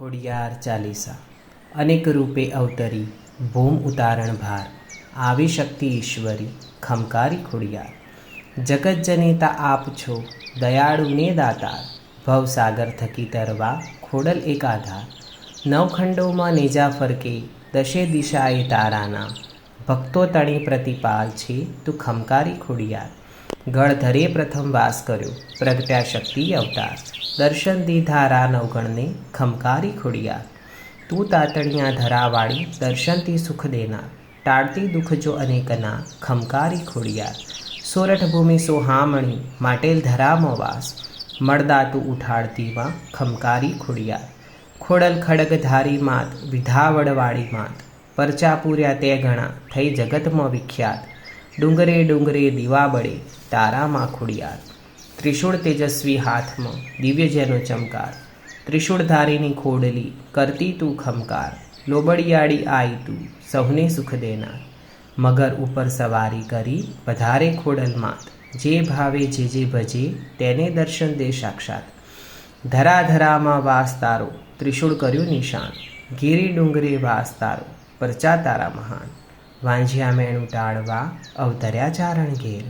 ખોડિયાર ચાલીસા. અનેક રૂપે અવતરી, ભૂમ ઉતારણ ભાર. આવી શક્તિ ઈશ્વરી ખમકારી ખોડિયાર. જગત જનેતા આપ છો દયાળુને દાતાર. ભવસાગર થકી તરવા, ખોડલ એક આધાર નવખંડોમાં નેજા ફરકે, દશે દિશાએ તારાના. ભક્તો તણી પ્રતિપાલ છે, તું ખમકારી ખોડિયાર. ગળધરે પ્રથમ વાસ કર્યો, પ્રગટ્યા શક્તિ અવતાર. દર્શન દીધારા નવગણને ખમકારી ખોડિયાર. તું તાતણિયા ધરાવાળી દર્શનથી સુખ દેના ટાળતી દુઃખ જો અનેકના ખમકારી ખોડિયાર. સોરઠ ભૂમિ સોહામણી માટેલ ધરામો વાસ. મળદા તું ઉઠાડતીમાં ખમકારી ખોડિયાર. ખોડલ ખડગ ધારી માત વિધાવડવાળી માત. પરચા પૂર્યા તે ગણા થઈ જગતમાં વિખ્યાત. ડુંગરે ડુંગરે દીવા બળે તારામાં ખોડિયાર. ત્રિશૂળ તેજસ્વી હાથમાં દિવ્ય જેનો ચમકાર. ત્રિશૂળધારીની ખોડલી કરતી તું ખમકાર. લોબડિયાળી આઈ તું સૌને સુખ દેનાર. મગર ઉપર સવારી કરી વધારે ખોડલ માત. જે ભાવે જે જે ભજે તેને દર્શન દે સાક્ષાત. ધરાધરામાં વાસ તારો, ત્રિશૂળ કર્યું નિશાન. ગીરી ડુંગરે વાસ તારો, પરચા તારા મહાન. વાંઝિયા મેણું ટાળવા અવતર્યા ચારણ ઘેર.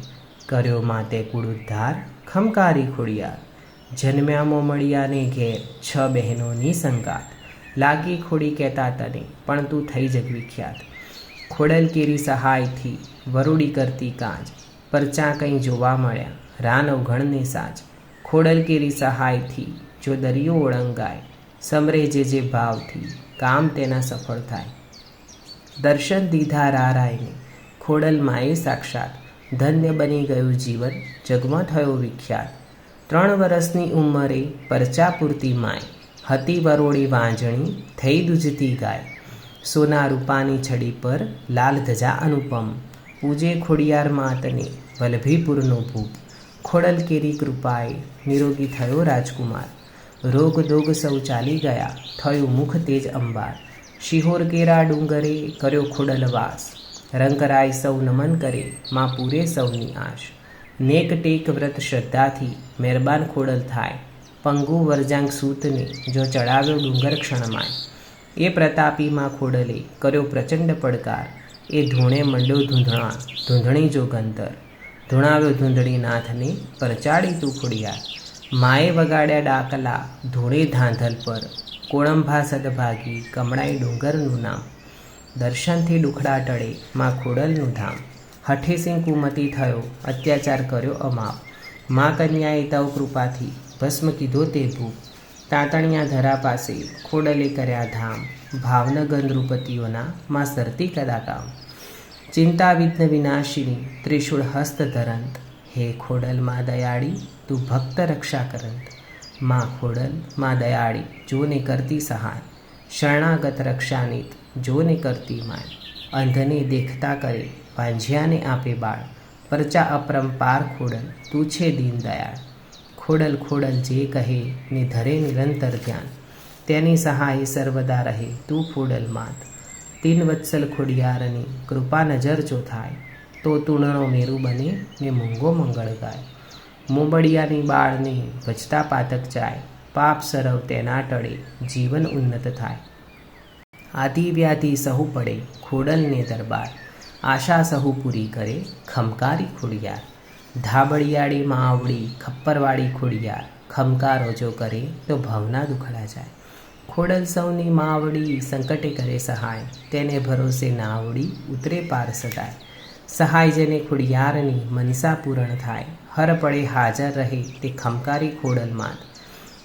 કર્યો માતે કુળ ઉદ્ધાર ખમકારી ખોડિયાર, જન્મ્યામો મળ્યાને ઘેર છ બહેનોની સંગાત. લાગી ખોડી કહેતા તને, પણ તું થઈ જગ વિખ્યાત. ખોડલ કેરી સહાયથી વરુડી કરતી કાંજ, પરચા કંઈ જોવા મળ્યા રાન અવઘણને સાજ. ખોડલ કેરી સહાયથી જો દરિયો ઓળંગાય, સમરે જે જે ભાવથી કામ તેના સફળ થાય. દર્શન દીધા રારાયને, ખોડલ માએ સાક્ષાત ધન્ય બની ગયું જીવન જગમાં થયો વિખ્યાત. ત્રણ વર્ષની ઉંમરે પરચા પૂરતી માય હતી વરોળી વાંજણી થઈ દૂજતી ગાય. સોના રૂપાની છડી પર લાલ ધજા અનુપમ. પૂજે ખોડિયાર માતને વલ્ભીપુરનો ભૂપ. ખોડલ કેરી કૃપાએ નિરોગી થયો રાજકુમાર. રોગ દોગ સૌ ચાલી ગયા, થયું મુખ તેજ અંબાર. શિહોર કેરા ડુંગરે કર્યો ખોડલવાસ રંકરાય સૌ નમન કરે, માં પૂરે સૌની આશ. નેક ટેક વ્રત શ્રદ્ધાથી મહેરબાન ખોડલ થાય. પંગુ વરજાંગ સૂતને જો ચડાવ્યો ડુંગર ક્ષણમાં એ પ્રતાપીમાં ખોડલે કર્યો પ્રચંડ પડકાર. એ ધૂણે મંડો ધૂંધણા, ધૂંધણી જો ગંતર. ધૂણાવ્યો ધૂંધણી નાથને પરચાડી તું ખોડિયાર. માએ વગાડ્યા ડાકલા ધૂળે ધાંધલ પર. કોળંભા સદભાગી કમળાઈ ડુંગરનું નામ. દર્શનથી ડુખડા ટળે માં ખોડલનું ધામ. હઠીસિંહ કુમતી થયો, અત્યાચાર કર્યો અમાપ. મા કન્યાએ તવ કૃપાથી ભસ્મ કીધો તે ભૂપ. તાતણિયા ધરા પાસે ખોડલે કર્યા ધામ. ભાવનગર નૃપતિઓના માં સરતી કદાકામ ચિંતા વિઘ્ન વિનાશિની ત્રિશૂળ હસ્ત ધરંત. હે ખોડલ માં દયાળી, તું ભક્ત રક્ષા કરંત. માં ખોડલ, માં દયાળી, જોને કરતી સહાય. શરણાગત રક્ષાનિત. જોને કરતી માય અંધને દેખતા કરે ભાંજિયાને આપે બાળ. પરચા અપરંપાર ખોડલ, તું છે દીન દયાળ. ખોડલ ખોડલ જે કહે ને ધરે નિરંતર ધ્યાન. તેની સહાય સર્વદા રહે, તું ખોડલ માત. તીન વત્સલ ખોડિયારની કૃપા નજર જો થાય, તો તુણનો મેરુ બને ને મૂંગો મંગળ ગાય. મોબડિયાની બાળને ભજતા પાતક જાય પાપ સરવ તેના ટળે, જીવન ઉન્નત થાય. આદિ વ્યાધિ સહુ પડે ખોડલને દરબાર. આશા સહુ પૂરી કરે ખમકારી ખોડિયાર. ધાબળિયાળી માવડી ખપ્પરવાળી ખોડિયાર. ખમકારો જો કરે તો ભવના દુખડા જાય. ખોડલ સૌની માવડી સંકટે કરે સહાય. તેને ભરોસે નાવડી ઉતરે પાર સદાય. સહાય જેને ખોડિયારની મનસા પૂરણ થાય. હર પડે હાજર રહે તે ખમકારી ખોડલ માત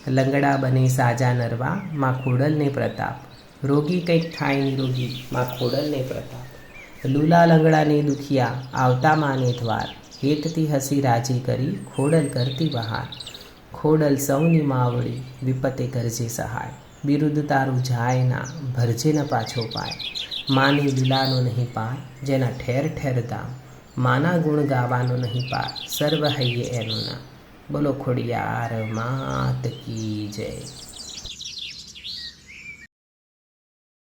લંગડા બને સાજા નરવા માં ખોડલને પ્રતાપ. રોગી કંઈક થાય નિરોગી માં ખોડલને પ્રતાપ. લુલા લંગડાને દુખિયા, આવતા માને દ્વાર. હેતથી હસી રાજી કરી ખોડલ કરતી બહાર. ખોડલ સૌની માવડી વિપતે કરજે સહાય. બિરુદ તારું જાય ના, ભરજે ન પાછો પાય. માની લીલાનો નહીં પાર જેના ઠેર ઠેર દામ. માના ગુણ ગાવાનો નહીં પાર, સર્વ હૈયે એનું નામ. બોલો ખોડિયાર, માત કી જય.